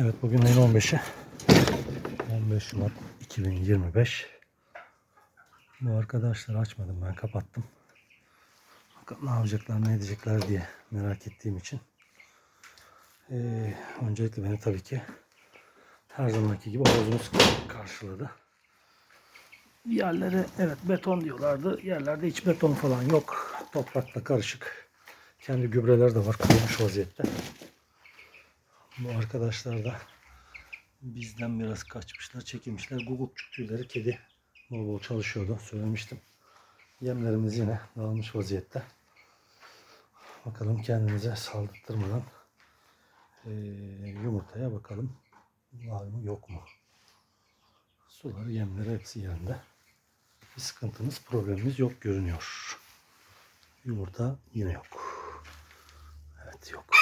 Evet bugün ayın 15'i. 15 Şubat 2025. Bu arkadaşları açmadım ben kapattım. Bakalım ne yapacaklar ne edecekler diye merak ettiğim için. Ee, öncelikle beni tabii ki her zamanki gibi havuzumuz karşıladı. Yerlere evet beton diyorlardı. Yerlerde hiç beton falan yok. Toprakla karışık. Kendi gübreleri de var kurumuş vaziyette. Bu arkadaşlar da bizden biraz kaçmışlar, çekilmişler. Gugukçuk tüyleri kedi bol bol çalışıyordu. Söylemiştim. Yemlerimiz yine dağılmış vaziyette. Bakalım kendimize saldırtmadan eee, yumurtaya bakalım. Var mı yok mu? Suları, yemleri hepsi yerinde. Bir sıkıntımız, problemimiz yok görünüyor. Yumurta yine yok. Evet yok.